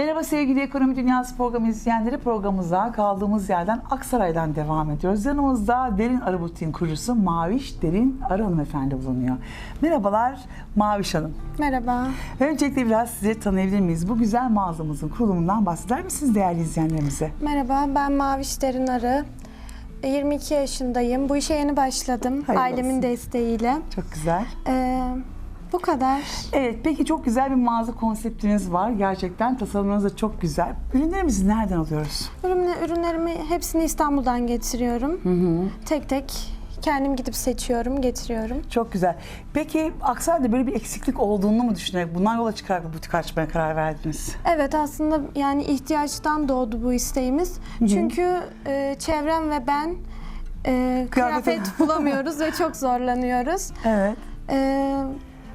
Merhaba sevgili Ekonomi Dünyası programı izleyenleri. Programımıza kaldığımız yerden Aksaray'dan devam ediyoruz. Yanımızda Derin Arı Butiğin kurucusu Maviş Derin Arı Hanımefendi bulunuyor. Merhabalar Maviş Hanım. Merhaba. Öncelikle biraz sizi tanıyabilir miyiz? Bu güzel mağazamızın kurulumundan bahseder misiniz değerli izleyenlerimize? Merhaba, ben Maviş Derin Arı. 22 yaşındayım. Bu işe yeni başladım. Hayırlı Ailemin olsun. desteğiyle. Çok güzel. Ee, bu kadar. Evet peki çok güzel bir mağaza konseptiniz var. Gerçekten tasarımınız da çok güzel. Ürünlerimizi nereden alıyoruz? Ürünle, ürünlerimi hepsini İstanbul'dan getiriyorum. Tek tek kendim gidip seçiyorum, getiriyorum. Çok güzel. Peki Aksaray'da böyle bir eksiklik olduğunu mu düşünerek bundan yola çıkarak bu butik açmaya karar verdiniz? Evet aslında yani ihtiyaçtan doğdu bu isteğimiz. Çünkü e, çevrem ve ben e, Kıyafet- kıyafet bulamıyoruz ve çok zorlanıyoruz. Evet. E,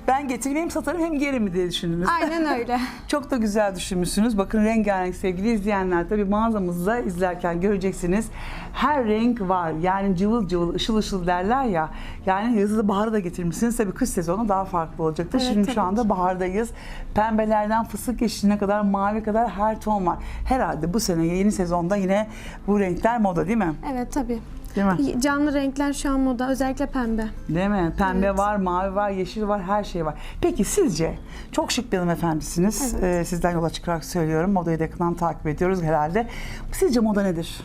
Ben getireyim hem satarım hem geri mi diye düşündünüz. aynen öyle. Çok da güzel düşünmüşsünüz. Bakın rengarenk sevgili izleyenler. Tabii mağazamızda izlerken göreceksiniz. Her renk var. Yani cıvıl cıvıl, ışıl ışıl derler ya. Yani yazılı baharı da getirmişsiniz. Tabii kış sezonu daha farklı olacaktır. Evet, Şimdi şu anda bahardayız. Pembelerden fıstık yeşiline kadar, mavi kadar her ton var. Herhalde bu sene yeni sezonda yine bu renkler moda değil mi? Evet tabii. Değil mi? Canlı renkler şu an moda. Özellikle pembe. Değil mi? Pembe Evet. var, mavi var, yeşil var, her şey var. Peki sizce çok şık bir hanımefendisiniz. Ee, sizden yola çıkarak söylüyorum. Modayı da yakından takip ediyoruz herhalde. Sizce moda nedir?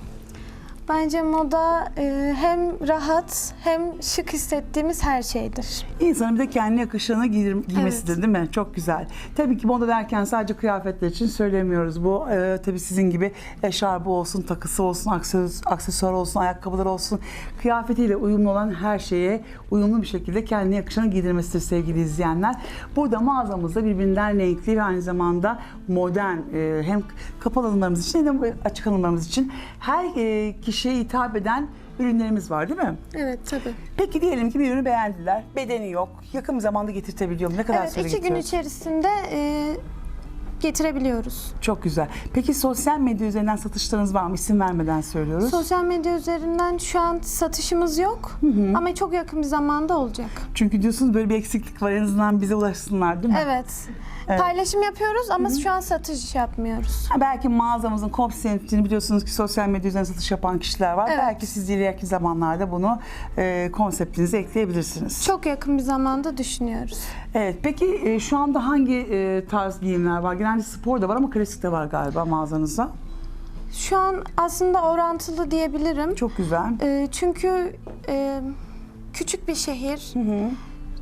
Bence moda e, hem rahat hem şık hissettiğimiz her şeydir. İnsanın bir de kendine yakışanı giyir- giymesidir değil mi? Çok güzel. Tabii ki moda derken sadece kıyafetler için söylemiyoruz. Bu e, tabii sizin gibi eşarbı olsun, takısı olsun, aksesuar, aksesuar olsun, ayakkabılar olsun. Kıyafetiyle uyumlu olan her şeye uyumlu bir şekilde kendine yakışanı giydirmesidir sevgili izleyenler. Burada mağazamızda birbirinden renkli ve aynı zamanda modern e, hem kapalı alımlarımız için hem de açık alımlarımız için her e, kişiye hitap eden ürünlerimiz var değil mi? Evet tabii. Peki diyelim ki bir ürünü beğendiler. Bedeni yok. Yakın bir zamanda getirtebiliyor mu? Ne kadar Evet süre iki gün getiriyor? içerisinde e, getirebiliyoruz. Çok güzel. Peki sosyal medya üzerinden satışlarınız var mı? İsim vermeden söylüyoruz. Sosyal medya üzerinden şu an satışımız yok ama çok yakın bir zamanda olacak. Çünkü diyorsunuz böyle bir eksiklik var. En azından bize ulaşsınlar değil mi? Evet. Evet. Paylaşım yapıyoruz ama şu an satış yapmıyoruz. Ha, belki mağazamızın konseptini biliyorsunuz ki sosyal medya üzerinden satış yapan kişiler var. Evet. Belki siz ileriki zamanlarda bunu e, konseptinize ekleyebilirsiniz. Çok yakın bir zamanda düşünüyoruz. Evet. Peki e, şu anda hangi e, tarz giyimler var? Genelde spor da var ama klasik de var galiba mağazanızda. Şu an aslında orantılı diyebilirim. Çok güzel. E, çünkü e, küçük bir şehir.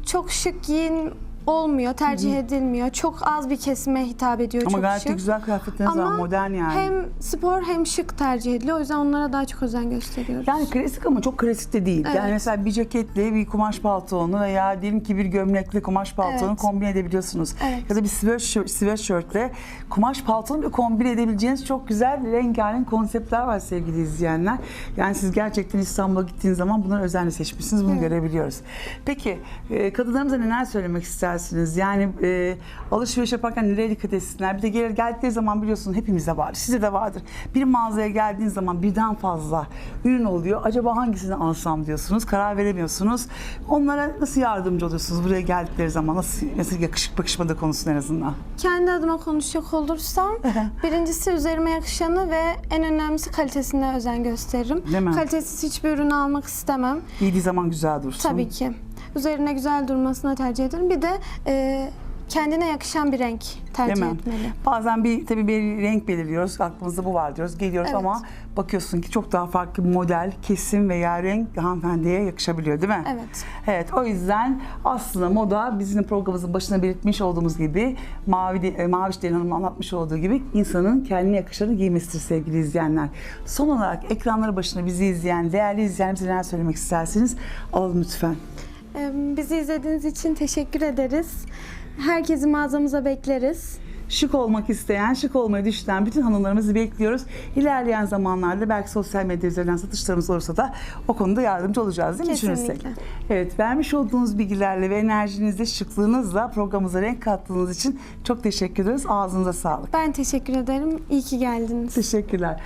Çok şık giyin olmuyor, tercih edilmiyor. Çok az bir kesime hitap ediyor. Ama çok gayet de şık. güzel kıyafetleriniz var. Ama Modern yani. Hem spor hem şık tercih ediliyor. O yüzden onlara daha çok özen gösteriyoruz. Yani klasik ama çok klasik de değil. Evet. Yani mesela bir ceketle bir kumaş paltonu veya diyelim ki bir gömlekle kumaş paltonu Evet. kombin edebiliyorsunuz. Evet. Ya da bir sweatshirt, sweatshirtle kumaş paltonu bir kombin edebileceğiniz çok güzel rengarenk konseptler var sevgili izleyenler. Yani siz gerçekten İstanbul'a gittiğiniz zaman bunları özenle seçmişsiniz. Bunu görebiliyoruz. Peki e, kadınlarımıza neler söylemek istersiniz? Yani e, alışveriş yaparken nereye dikkat etsinler? Bir de gelir geldikleri zaman biliyorsunuz hepimizde var. Sizde de vardır. Bir mağazaya geldiğiniz zaman birden fazla ürün oluyor. Acaba hangisini alsam diyorsunuz. Karar veremiyorsunuz. Onlara nasıl yardımcı oluyorsunuz buraya geldikleri zaman? Nasıl, nasıl yakışık bakışmada konusunda en azından? Kendi adıma konuşacak olursam birincisi üzerime yakışanı ve en önemlisi kalitesine özen gösteririm. Değil mi? Kalitesiz hiçbir ürünü almak istemem. Giydiği zaman güzel dursun. Tabii ki. Üzerine güzel durmasını tercih ederim. Bir de e, kendine yakışan bir renk tercih Değil mi? etmeli. Bazen bir tabii bir renk belirliyoruz. Aklımızda bu var diyoruz. Geliyoruz Evet. ama bakıyorsun ki çok daha farklı bir model, kesim veya renk hanımefendiye yakışabiliyor değil mi? Evet. Evet o yüzden aslında moda bizim programımızın başına belirtmiş olduğumuz gibi Mavi de, e, Maviş Derin Hanım'ın anlatmış olduğu gibi insanın kendine yakışanı giymesidir sevgili izleyenler. Son olarak ekranları başına bizi izleyen değerli izleyenlerimize neler söylemek isterseniz alalım lütfen. Bizi izlediğiniz için teşekkür ederiz. Herkesi mağazamıza bekleriz. Şık olmak isteyen, şık olmayı düşünen bütün hanımlarımızı bekliyoruz. İlerleyen zamanlarda belki sosyal medya üzerinden satışlarımız olursa da o konuda yardımcı olacağız değil mi Kesinlikle. düşünürsek? Evet, vermiş olduğunuz bilgilerle ve enerjinizle, şıklığınızla programımıza renk kattığınız için çok teşekkür ederiz. Ağzınıza sağlık. Ben teşekkür ederim. İyi ki geldiniz. Teşekkürler.